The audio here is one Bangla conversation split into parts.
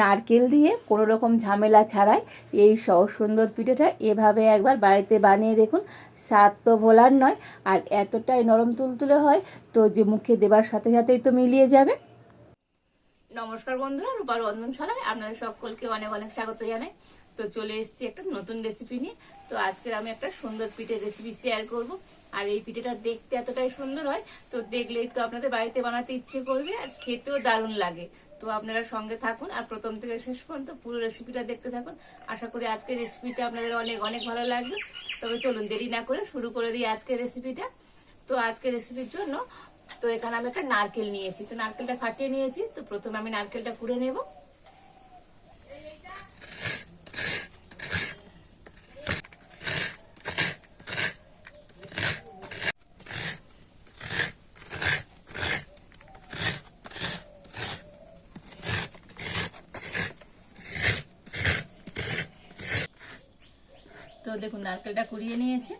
নারকেল দিয়ে কোনো রকম ঝামেলা ছাড়াই এই সহজ সুন্দর পিঠেটা এভাবে একবার বাড়িতে বানিয়ে দেখুন। স্বাদ তো ভোলার নয়, আর এতটাই নরম তুলতুলে হয় তো যে মুখে দেবার সাথে সাথেই তো মিলিয়ে যাবে। নমস্কার বন্ধুরা, রূপার রন্ধনশালায় আপনাদের সকলকে অনেক অনেক স্বাগত জানাই। তো চলে এসেছি একটা নতুন রেসিপি নিয়ে। তো আজকে আমি একটা সুন্দর পিঠের রেসিপি শেয়ার করব। আর এই পিঠেটা দেখতে এতটাই সুন্দর হয়, তো দেখলেই তো আপনাদের বাড়িতে বানাতে ইচ্ছে করবে আর খেতেও দারুণ লাগে। তো আপনারা সঙ্গে থাকুন আর প্রথম থেকে শেষ পর্যন্ত পুরো রেসিপিটা দেখতে থাকুন। আশা করি আজকের রেসিপিটা আপনাদের অনেক অনেক ভালো লাগবে। তবে চলুন দেরি না করে শুরু করে দিই আজকের রেসিপিটা তো আজকের রেসিপির জন্য তো এখানে আমি একটা নারকেল নিয়েছি। তো নারকেলটা ফাটিয়ে নিয়েছি। তো প্রথমে আমি নারকেলটা কুড়ে নেব। দেখুন, নারকেলটা কুড়িয়ে নিয়েছি।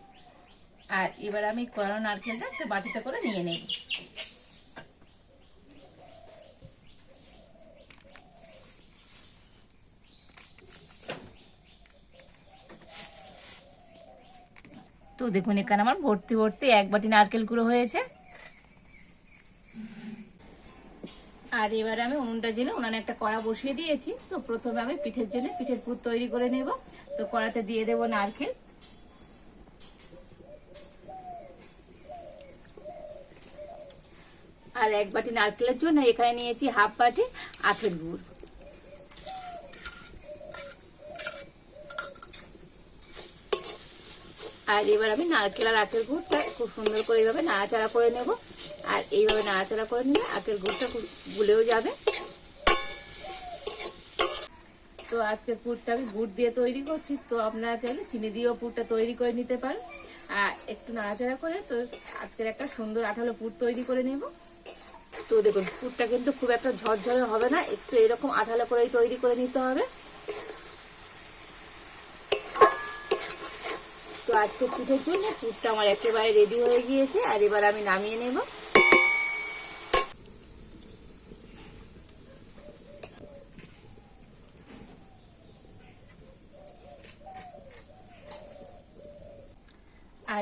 আর এবার আমি কড়ানো নারকেলটা একটা বাটিতে করে নিয়ে নেব। তো দেখুন, এখানে আমার ভর্তি ভর্তি এক বাটি নারকেল গুঁড়ো হয়েছে। আর এবারে আমি উনুনটা জেলে উনানে একটা কড়া বসিয়ে দিয়েছি। তো প্রথমে আমি পিঠের জন্য পিঠের পুর তৈরি করে নেব। তো কড়াতে দিয়ে দেব নারকেল। আর এক বাটি নারকেলের জন্য এখানে নিয়েছি হাফ বাটি আখের গুড়। আর এবার আমি নারকেল আর আখের গুড়টা খুব সুন্দর করে এইভাবে নাড়াচাড়া করে নেব। আর এইভাবে নাড়াচাড়া করে নিলে আখের গুড়টা খুব গুলেও যাবে। তো আজকের পুরটা আমি গুড় দিয়ে তৈরি করছি, তো আপনারা চাইলে চিনি দিয়েও পুরটা তৈরি করে নিতে পারেন। আর একটু নাড়াচাড়া করে তো আজকের একটা সুন্দর আঠালো পুর তৈরি করে নেব। তো দেখুন, পুরটা কিন্তু খুব একটা ঝরঝরে হবে না, একটু এরকম আঠালো করেই তৈরি করে নিতে হবে। তো আজকে পিঠের জন্য পুরটা আমার একেবারে রেডি হয়ে গিয়েছে, আর এবার আমি নামিয়ে নেব।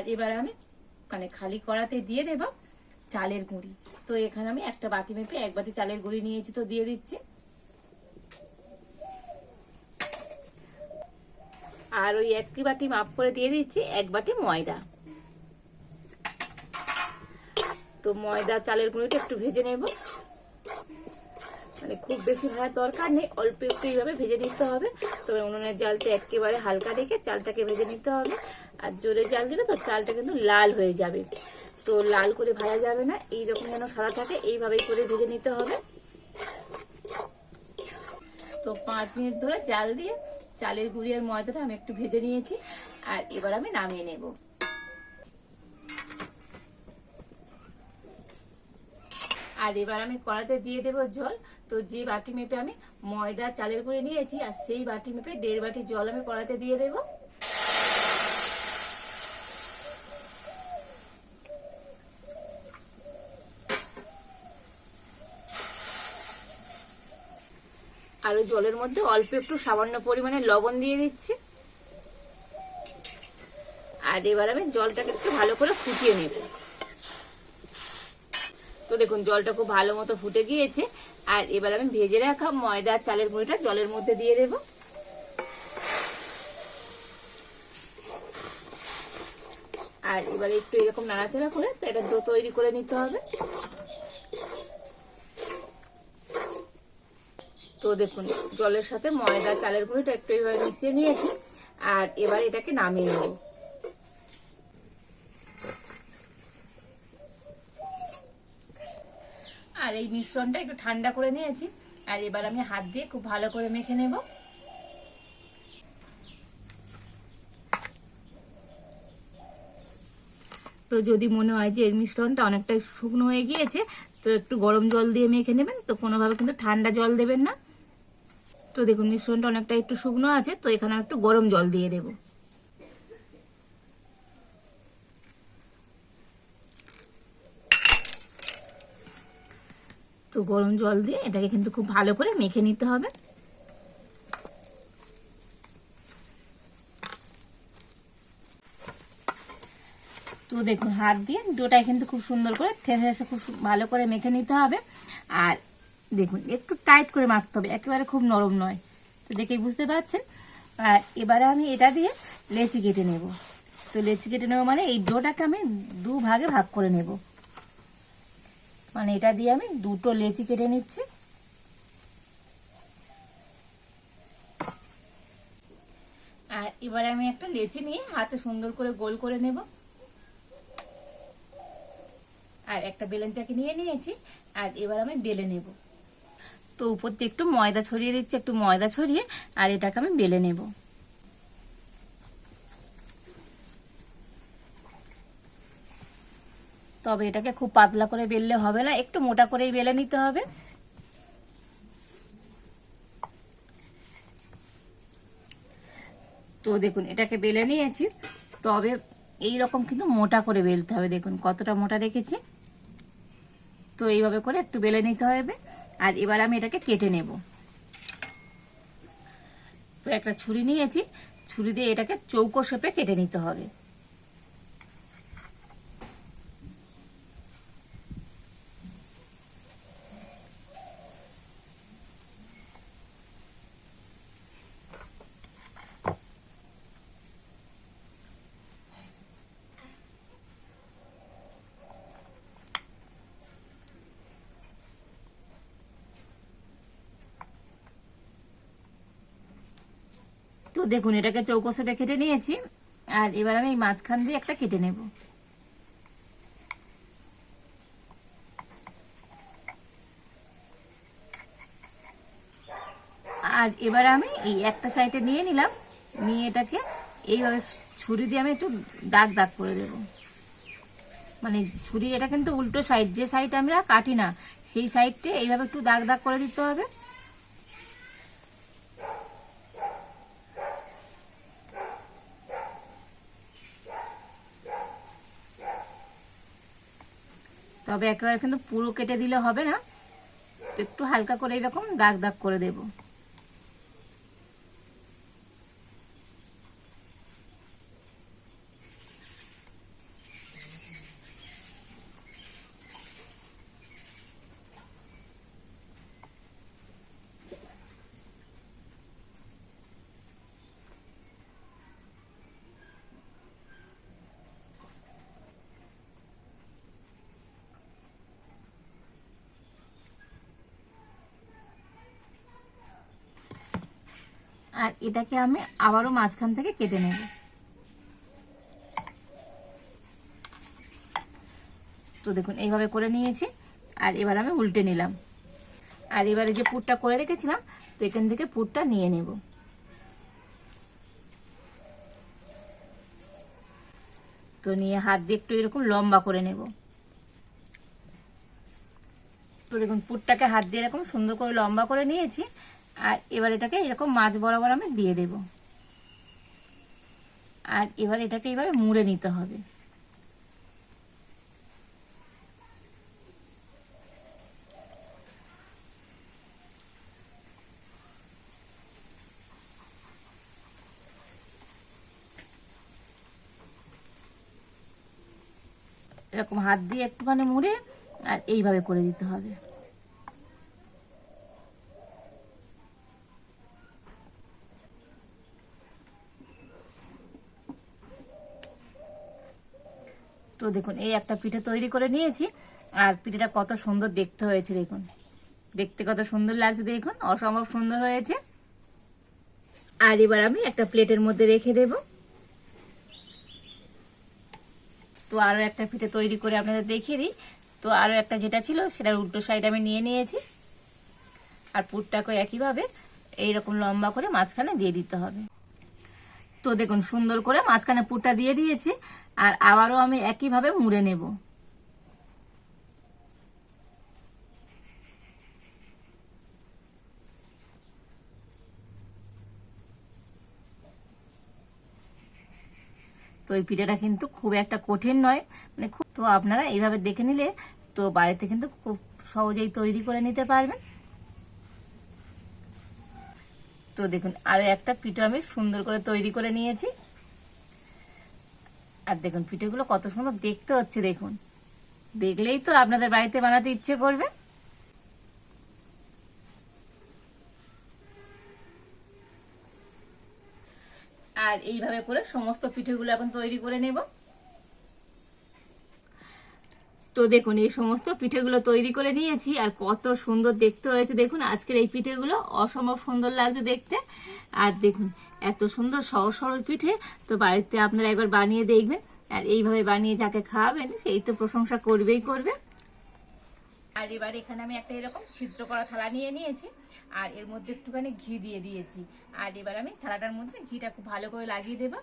আর এবার আমি মানে খালি কড়াতে দিয়ে দেব চালের গুঁড়ি। তো এখানে আমি একটা বাটি মেপে এক বাটি চালের গুঁড়ি নিয়েছি তো দিয়ে দিচ্ছি। আর ওই একই বাটি মাপ করে দিয়ে দিচ্ছি এক বাটি ময়দা। তো ময়দা, চালের গুঁড়িটা একটু ভেজে নেব। মানে খুব বেশি ভাজার দরকার নেই, অল্প একটু এইভাবে ভেজে নিতে হবে। তবে উনুনের জালটা একেবারে হালকা রেখে চালটাকে ভেজে নিতে হবে। আর জোরে জাল দিলে তো চালটা কিন্তু লাল হয়ে যাবে। তো লাল করে ভাজা যাবে না, এইরকম যেন সাদা থাকে, এইভাবেই করে ভেজে নিতে হবে। তো পাঁচ মিনিট ধরে জাল দিয়ে চালের গুঁড়ি ময়দাটা আমি একটু ভেজে নিয়েছি, আর এবার আমি নামিয়ে নেব। আর এবার আমি কড়াতে দিয়ে দেব জল। তো যে বাটি মেপে আমি ময়দা, চালের গুঁড়ি নিয়েছি, আর সেই বাটি মেপে দেড় বাটি জল আমি কড়াতে দিয়ে দেব। আর জলের মধ্যে অল্প একটু সামান্য পরিমাণে লবণ দিয়ে দিচ্ছি। আর এবার আমি জলটাকে একটু ভালো করে ফুটিয়ে নেব। তো দেখুন, জলটা খুব ভালো মতো ফুটে গিয়েছে। আর এবার আমি ভেজে রাখা ময়দা চালের গুঁড়িটা জলের মধ্যে দিয়ে দেব। আর এবারে একটু এরকম নাড়াচাড়া করে তো এটা ডো তৈরি করে নিতে হবে। তো দেখুন, জলের সাথে ময়দা, চালের গুঁড়িটা একটু এবার মিশিয়ে নিয়েছি, আর এবার এটাকে নামিয়ে নেব। আর এই মিশ্রণটা একটু ঠান্ডা করে নিয়েছি, আর এবার আমি হাত দিয়ে খুব ভালো করে মেখে নেব। তো যদি মনে হয় যে এর মিশ্রণটা অনেকটাই শুকনো হয়ে গিয়েছে, তো একটু গরম জল দিয়ে মেখে নেবেন, তো কোনোভাবে কিন্তু ঠান্ডা জল দেবেন না। তো দেখুন, মিশ্রণটা অনেকটা একটু শুকনো আছে, তো এখানে একটু গরম জল দিয়ে দেব। তো গরম জল দিয়ে এটাকে কিন্তু খুব ভালো করে মেখে নিতে হবে। তো দেখুন, হাত দিয়ে ডোটা কিন্তু খুব সুন্দর করে, ঠেসে ঠেসে খুব ভালো করে মেখে নিতে হবে। আর দেখুন, একটু টাইট করে মাখতে হবে, একেবারে খুব নরম নয়। তো দেখেই বুঝতে পারছেন? আর এবারে আমি এটা দিয়ে লেচি কেটে নেব। তো লেচি কেটে নেব মানে এই ডোটাকে আমি দু ভাগে ভাগ করে নেব। মানে এটা দিয়ে আমি দুটো লেচি কেটে নিচ্ছি। আর এবারে আমি একটা লেচি নিয়ে হাতে সুন্দর করে গোল করে নেব। আর একটা বেলেন চাকি নিয়ে নিয়েছি। আর এবার আমি বেলে নেব। তো উপর দিয়ে একটু ময়দা ছড়িয়ে দিচ্ছি, একটু ময়দা ছড়িয়ে, আর এটাকে আমি বেলে নেব। তবে এটাকে খুব পাতলা করে বেললে হবে না, একটু মোটা করেই বেলে নিতে হবে। তো দেখুন, এটাকে বেলে নিয়েছি, তবে এই রকম কিন্তু মোটা করে বেলতে হবে, দেখুন কতটা মোটা রেখেছি। তো এইভাবে করে একটু বেলে নিতে হবে। আর এবার আমি এটাকে কেটে নেব। তো একটা ছুরি নিয়েছি। ছুরি দিয়ে এটাকে চৌকো শেপে কেটে নিতে হবে। দেখুন, এটাকে চৌকো কেটে নিয়েছি, আর এবার আমি মাঝখান দিয়ে একটা কেটে নেব। আর এবার আমি এই একটা সাইডে নিয়ে নিলাম, নিয়ে এটাকে এইভাবে ছুরি দিয়ে আমি একটু দাগ দাগ করে দেব। মানে ছুরি, এটা কিন্তু উল্টো সাইড, যে সাইড আমরা কাটি না, সেই সাইডটা এইভাবে একটু দাগ দাগ করে দিতে হবে। তবে একেবারে কিন্তু পুরো কেটে দিলে হবে না। তো একটু হালকা করে এরকম দাগ দাগ করে দেব। আর এটাকে আমি আবারও মাঝখান থেকে কেটে নেব। তো দেখুন, এইভাবে করে নিয়েছি আর এবার আমি উল্টে নিলাম। আর এবারে যে পুরটা করে রেখেছিলাম, তো এখান থেকে পুরটা নিয়ে নেব। তো নিয়ে হাত দিয়ে একটু এরকম লম্বা করে নেব। তো দেখুন, পুরটাকে হাত দিয়ে এরকম সুন্দর করে লম্বা করে নিয়েছি। আর এবার এটাকে এরকম মাছ বরাবর আমি দিয়ে দেব। আর এবার এটাকে এইভাবে মুড়ে নিতে হবে। এরকম হাত দিয়ে একটুখানি মুড়ে আর এইভাবে করে দিতে হবে। তো দেখুন, এই একটা পিঠে তৈরি করে নিয়েছি। আর পিঠেটা কত সুন্দর দেখতে হয়েছে, দেখুন। দেখতে কত সুন্দর লাগছে, দেখুন। অসম্ভব সুন্দর হয়েছে। আর এবার আমি একটা প্লেটের মধ্যে রেখে দেব। তো আরও একটা পিঠে তৈরি করে আপনাদের দেখিয়ে দিই। তো আরও একটা যেটা ছিল, সেটার উল্টো সাইড আমি নিয়ে নিয়েছি। আর পুরটাকে একইভাবে এইরকম লম্বা করে মাঝখানে দিয়ে দিতে হবে। তো দেখুন, সুন্দর করে মাঝখানে পুরটা দিয়ে দিয়েছি, আর আবারও আমি একইভাবে মুড়ে নেব। তো এই পিঠাটা কিন্তু খুব একটা কঠিন নয় মানে খুব তো আপনারা এইভাবে দেখে নিলে তো বাড়িতে কিন্তু খুব সহজেই তৈরি করে নিতে পারবেন। তো দেখুন, আরও একটা পিঠা আমি সুন্দর করে তৈরি করে নিয়েছি। আর দেখুন, পিঠেগুলো কত সুন্দর দেখতে হচ্ছে, দেখুন। দেখলেই তো আপনাদের বাড়িতে বানাতে ইচ্ছে করবে। আর এইভাবে করে সমস্ত পিঠেগুলো এখন তৈরি করে নেব। তো দেখুন, এই সমস্ত পিঠেগুলো তৈরি করে নিয়েছি আর কত সুন্দর দেখতে হয়েছে। দেখুন, আজকের এই পিঠেগুলো অসম্ভব সুন্দর লাগছে দেখতে। আর দেখুন, এত সুন্দর সহজ সরল পিঠে। তো বাড়িতে আপনারা একবার বানিয়ে দেখবেন। আর এইভাবে বানিয়ে যাকে খাওয়াবেন, সেই তো প্রশংসা করবেই করবে। আর এবার এখানে আমি একটা এরকম ছিদ্র করা থালা নিয়ে নিয়েছি। আর এর মধ্যে একটুখানি ঘি দিয়ে দিয়েছি। আর এবার আমি থালাটার মধ্যে ঘিটা খুব ভালো করে লাগিয়ে দেবো।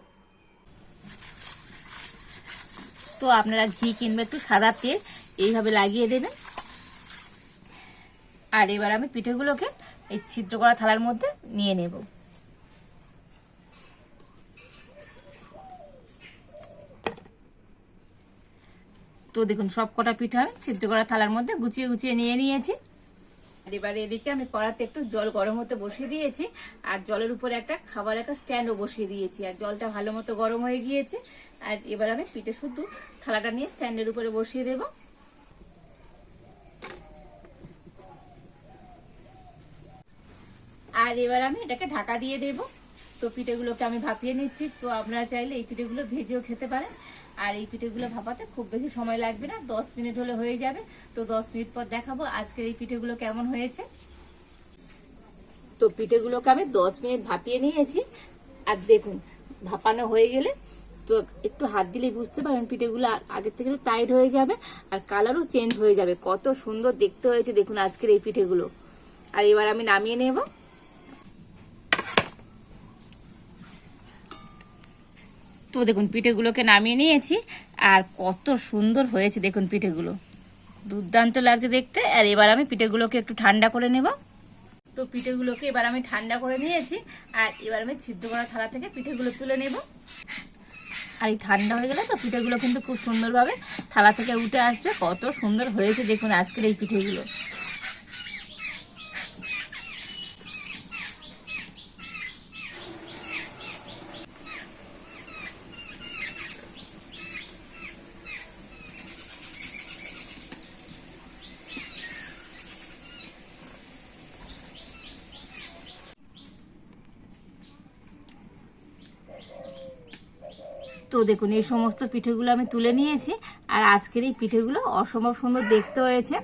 তো আপনারা ঘি কিনবে একটু সাদা তেল এইভাবে লাগিয়ে দেবেন। আর এবার আমি পিঠেগুলোকে এই ছিদ্র করা থালার মধ্যে নিয়ে নেব। তো দেখুন সব কটা পিঠা আমি ছিদ্র করা থালার মধ্যে গুছিয়ে গুছিয়ে নিয়ে নিয়েছি। এবারে এদিকে আমি কড়াতে একটু জল গরম হতে বসিয়ে দিয়েছি, আর জলের উপরে একটা খাবার একটা স্ট্যান্ডও বসিয়ে দিয়েছি, আর জলটা ভালো মতো গরম হয়ে গিয়েছে। আর এবার আমি পিঠে শুধু থালাটা নিয়ে স্ট্যান্ডের উপরে বসিয়ে দেব। আর এবার আমি এটাকে ঢাকা দিয়ে দেব। তো পিঠেগুলোকে আমি ভাপিয়ে নিচ্ছি, তো আপনারা চাইলে এই পিঠেগুলো ভেজেও খেতে পারেন। আর এই পিঠেগুলো ভাপাতে খুব বেশি সময় লাগবে না, দশ মিনিট হলে হয়ে যাবে। তো দশ মিনিট পর দেখাবো আজকের এই পিঠেগুলো কেমন হয়েছে। তো পিঠেগুলোকে আমি দশ মিনিট ভাপিয়ে নিয়েছি। আর দেখুন, ভাপানো হয়ে গেলে তো একটু হাত দিলেই বুঝতে পারেন পিঠেগুলো আগের থেকে টাইট হয়ে যাবে আর কালারও চেঞ্জ হয়ে যাবে। কত সুন্দর দেখতে হয়েছে দেখুন আজকের এই পিঠেগুলো। আর এবার আমি নামিয়ে নেব। তো দেখুন, পিঠেগুলোকে নামিয়ে নিয়েছি। আর কত সুন্দর হয়েছে দেখুন পিঠেগুলো। দুর্দান্ত লাগছে দেখতে। আর এবার আমি পিঠেগুলোকে একটু ঠান্ডা করে নেব। তো পিঠেগুলোকে এবার আমি ঠান্ডা করে নিয়েছি। আর এবার আমি ছিদ্র করা থালা থেকে পিঠেগুলো তুলে নেব। আর এই ঠান্ডা হয়ে গেলে তো পিঠেগুলো কিন্তু খুব সুন্দরভাবে থালা থেকে উঠে আসবে। কত সুন্দর হয়েছে দেখুন আজকের এই পিঠেগুলো। তো দেখুন, এই সমস্ত পিঠেগুলো আমি তুলে নিয়েছি, আর আজকের এই পিঠেগুলো অসম্ভব সুন্দর দেখতে হয়েছে।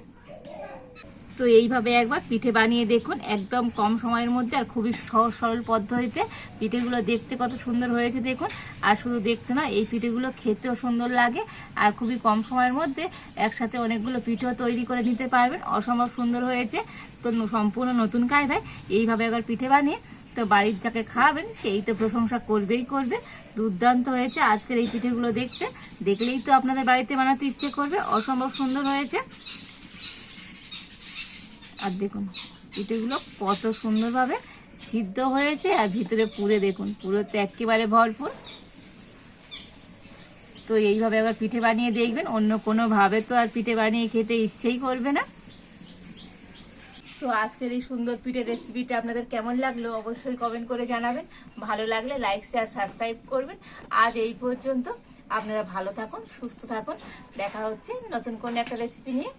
তো এইভাবে একবার পিঠে বানিয়ে দেখুন, একদম কম সময়ের মধ্যে আর খুবই সহজ, সরল পদ্ধতিতে পিঠেগুলো দেখতে কত সুন্দর হয়েছে দেখুন। আর শুধু দেখতে না এই পিঠেগুলো খেতেও সুন্দর লাগে, আর খুবই কম সময়ের মধ্যে একসাথে অনেকগুলো পিঠেও তৈরি করে নিতে পারবেন। অসম্ভব সুন্দর হয়েছে। তো সম্পূর্ণ নতুন কায়দায় এইভাবে একবার পিঠে বানিয়ে তো বাড়ির যাকে খাওয়াবেন সেই তো প্রশংসা করবেই করবে। দুর্দান্ত হয়েছে আজকের এই পিঠেগুলো দেখতে। দেখলেই তো আপনাদের বাড়িতে বানাতে ইচ্ছে করবে। অসম্ভব সুন্দর হয়েছে। আর দেখুন, পিঠেগুলো কত সুন্দরভাবে সিদ্ধ হয়েছে আর ভিতরে পুরে দেখুন পুরো তো একেবারে ভরপুর। তো এইভাবে আবার পিঠে বানিয়ে দেখবেন, অন্য কোনোভাবে তো আর পিঠে বানিয়ে খেতে ইচ্ছেই করবে না। তো আজকের এই সুন্দর পিঠের রেসিপিটা আপনাদের কেমন লাগল অবশ্যই কমেন্ট করে জানাবেন। ভালো লাগলে লাইক শেয়ার সাবস্ক্রাইব করবেন। আজ এই পর্যন্ত আপনারা ভালো থাকুন, সুস্থ থাকুন। দেখা হচ্ছে নতুন কোনো একটা রেসিপি নিয়ে।